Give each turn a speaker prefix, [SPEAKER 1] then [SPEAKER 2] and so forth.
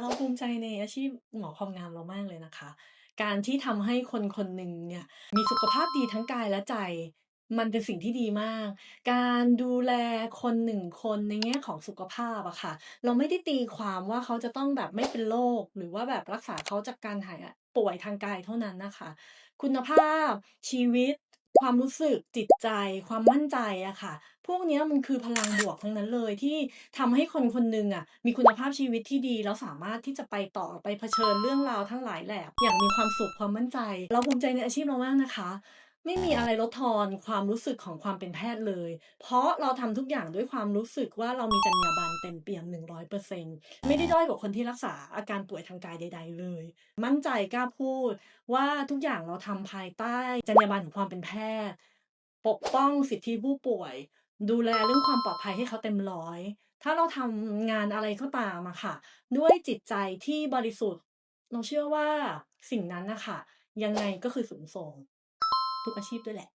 [SPEAKER 1] เราภูมิใจในอาชีพหมอความงามเรามากเลยนะคะ การที่ทำให้คนคนหนึ่งเนี่ยมีสุขภาพดีทั้งกายและใจ มันเป็นสิ่งที่ดีมาก การดูแลคนหนึ่งคนในแง่ของสุขภาพอะค่ะ เราไม่ได้ตีความว่าเขาจะต้องแบบไม่เป็นโรคหรือว่าแบบรักษาเขาจากการหายป่วยทางกายเท่านั้นนะคะ คุณภาพชีวิต ความรู้สึกจิตใจ ความมั่นใจอะค่ะ พวกนี้มันคือพลังบวกทั้งนั้นเลยที่ทำให้คนคนหนึ่งอะมีคุณภาพชีวิตที่ดีแล้วสามารถที่จะไปต่อไปเผชิญเรื่องราวทั้งหลายแหล่อย่างมีความสุขความมั่นใจ เราภูมิใจในอาชีพเรามากนะคะ ไม่มีอะไรลดทอนความรู้สึกของความเป็นแพทย์เลย เพราะเราทำทุกอย่างด้วยความรู้สึกว่าเรามีจรรยาบรรณเต็มเปี่ยม 100%ไม่ได้ด้อยกว่าคนที่รักษาอาการป่วยทางกายใด ๆ เลย มั่นใจกล้าพูดว่าทุกอย่างเราทำภายใต้จรรยาบรรณของความเป็นแพทย์ ปกป้องสิทธิผู้ป่วย ดูแลเรื่องความปลอดภัยให้เขาเต็มร้อย ถ้าเราทำงานอะไรก็ตามอะค่ะ ด้วยจิตใจที่บริสุทธิ์ เราเชื่อว่าสิ่งนั้นนะคะยังไงก็คือสูงส่ง ทุกอาชีพด้วยแหละ